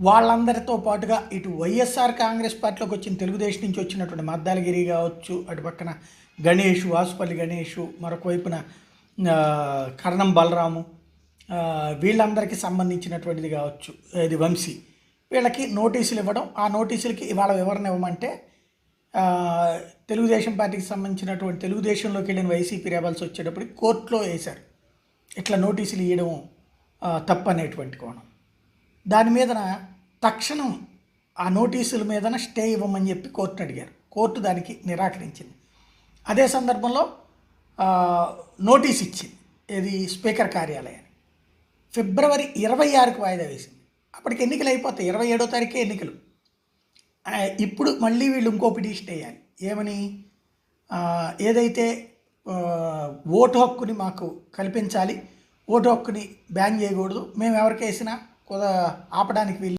వాళ్ళందరితో పాటుగా ఇటు వైఎస్ఆర్ కాంగ్రెస్ పార్టీలోకి వచ్చిన తెలుగుదేశం నుంచి వచ్చినటువంటి మద్దాలగిరి కావచ్చు అటు పక్కన గణేష్ వాసుపల్లి గణేష్ మరొక వైపున కర్ణం బలరాము వీళ్ళందరికీ సంబంధించినటువంటిది కావచ్చు ఇది వంశీ. వీళ్ళకి నోటీసులు ఇవ్వడం ఆ నోటీసులకి ఇవాళ వివరణ ఇవ్వమంటే తెలుగుదేశం పార్టీకి సంబంధించినటువంటి తెలుగుదేశంలోకి వెళ్ళిన వైసీపీ రెబల్స్ వచ్చేటప్పుడు కోర్టులో వేశారు. ఇట్లా నోటీసులు ఇవ్వడం ఆ, తప్పనేటువంటి కోణం. దాని మీదన తక్షణం ఆ నోటీసుల మీదన స్టే ఇవ్వమని చెప్పి కోర్టును అడిగారు. కోర్టు దానికి నిరాకరించింది. అదే సందర్భంలో నోటీస్ ఇచ్చింది. ఇది స్పీకర్ కార్యాలయాన్ని ఫిబ్రవరి ఇరవై ఆరుకు వాయిదా వేసింది. అప్పటికి ఎన్నికలు అయిపోతాయి. ఇరవై ఏడో తారీఖే ఎన్నికలు. ఇప్పుడు మళ్ళీ వీళ్ళు ఇంకో పిటిషన్ వేయాలి. ఏమని? ఏదైతే ఓటు హక్కుని మాకు కల్పించాలి ఓటు హక్కుని బ్యాన్ చేయకూడదు మేము ఎవరికి వేసినా ఆపడానికి వీలు